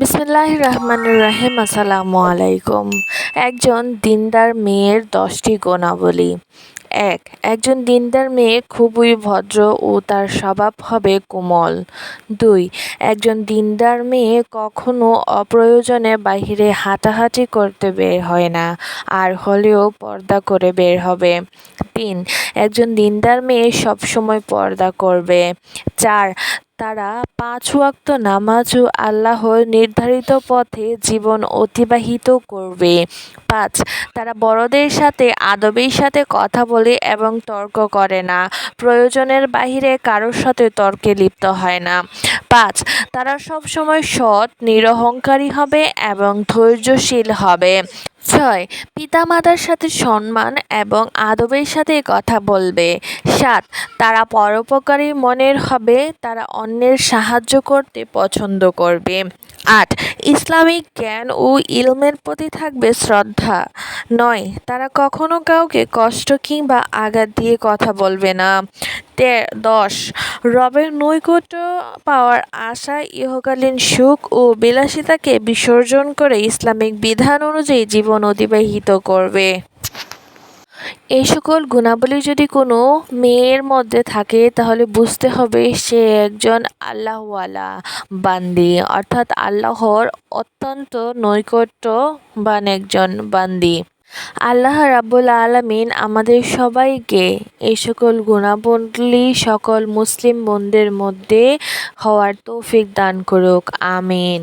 বিসমিল্লাহ রহমান রাহিম আসসালামু আলাইকুম একজন দিনদার মেয়ের দশটি গুণাবলী। এক, একজন দিনদার মেয়ে খুবই ভদ্র ও তার স্বভাব হবে কোমল। দুই, একজন দিনদার মেয়ে কখনো অপ্রয়োজনে বাইরে হাঁটাহাঁটি করতে বের হয় না, আর হলেও পর্দা করে বের হবে। তিন, একজন দিনদার মেয়ে সবসময় পর্দা করবে। চার তারা পাঁচ ওয়াক্ত নামাজ ও আল্লাহর নির্ধারিত পথে জীবন অতিবাহিত করবে। পাঁচ, তারা বড়দের সাথে, আদবের সাথে কথা বলে এবং তর্ক করে না। প্রয়োজনের বাহিরে কারোর সাথে তর্কে লিপ্ত হয় না। পাঁচ, তারা সবসময় সৎ, নিরহংকারী হবে এবং ধৈর্যশীল হবে। ছয় পিতামাতার সাথে সম্মান এবং আদবের সাথে কথা বলবে। সাত, তারা পরোপকারী মনের হবে, তারা অন্যের সাহায্য করতে পছন্দ করবে। আট, ইসলামিক জ্ঞান ও ইলমের প্রতি থাকবে শ্রদ্ধা। নয়, তারা কখনো কাউকে কষ্ট কিংবা আঘাত দিয়ে কথা বলবে না। দশ, রবের নৈকট্য পাওয়ার আশা ইহকালীন সুখ ও বিলাসিতাকে বিসর্জন করে ইসলামিক বিধান অনুযায়ী জীবন অতিবাহিত করবে। এই সকল গুণাবলী যদি কোনো মেয়ের মধ্যে থাকে, তাহলে বুঝতে হবে সে একজন আল্লাহওয়ালা বান্দি। অর্থাৎ আল্লাহর অত্যন্ত নৈকট্যবান একজন বান্দি। আল্লাহ রাব্বুল আলামিন আমাদের সবাইকে এই সকল গুণাবলী সকল মুসলিম বোনদের মধ্যে হওয়ার তৌফিক দান করুক। আমিন।